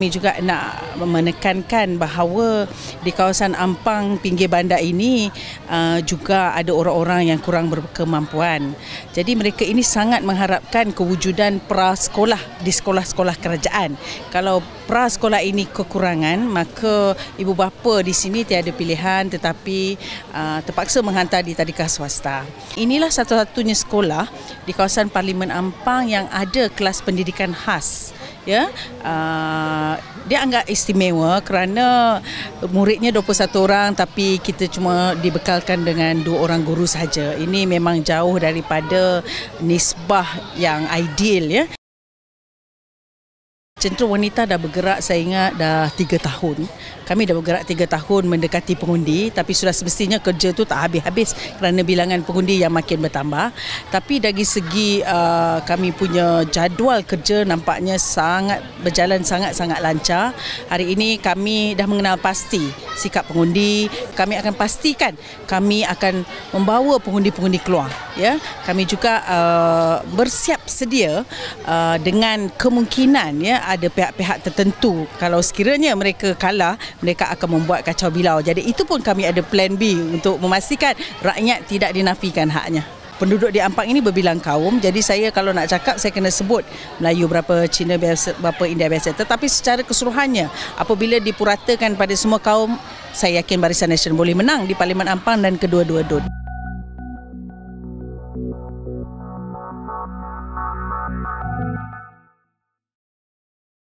Kami juga nak menekankan bahawa di kawasan Ampang pinggir bandar ini uh, juga ada orang-orang yang kurang berkemampuan. Jadi mereka ini sangat mengharapkan kewujudan prasekolah di sekolah-sekolah kerajaan. Kalau prasekolah ini kekurangan, maka ibu bapa di sini tiada pilihan tetapi uh, terpaksa menghantar di tadika swasta. Inilah satu-satunya sekolah di kawasan Parlimen Ampang yang ada kelas pendidikan khas ya. Uh, dia anggap istimewa kerana muridnya 21 orang tapi kita cuma dibekalkan dengan dua orang guru saja ini memang jauh daripada nisbah yang ideal ya Centrum Wanita dah bergerak saya ingat dah tiga tahun. Kami dah bergerak tiga tahun mendekati pengundi tapi sudah semestinya kerja tu tak habis-habis kerana bilangan pengundi yang makin bertambah. Tapi dari segi uh, kami punya jadual kerja nampaknya sangat berjalan sangat-sangat lancar. Hari ini kami dah mengenal pasti sikap pengundi. Kami akan pastikan kami akan membawa pengundi-pengundi keluar. Ya, Kami juga uh, bersiap sedia uh, dengan kemungkinan ya ada pihak-pihak tertentu kalau sekiranya mereka kalah mereka akan membuat kacau bilau jadi itu pun kami ada plan B untuk memastikan rakyat tidak dinafikan haknya penduduk di Ampang ini berbilang kaum. Jadi saya kalau nak cakap saya kena sebut Melayu berapa Cina biasa berapa India biasa tetapi secara keseluruhannya apabila dipuratakan pada semua kaum saya yakin Barisan Nasional boleh menang di Parlimen Ampang dan kedua-dua DUN.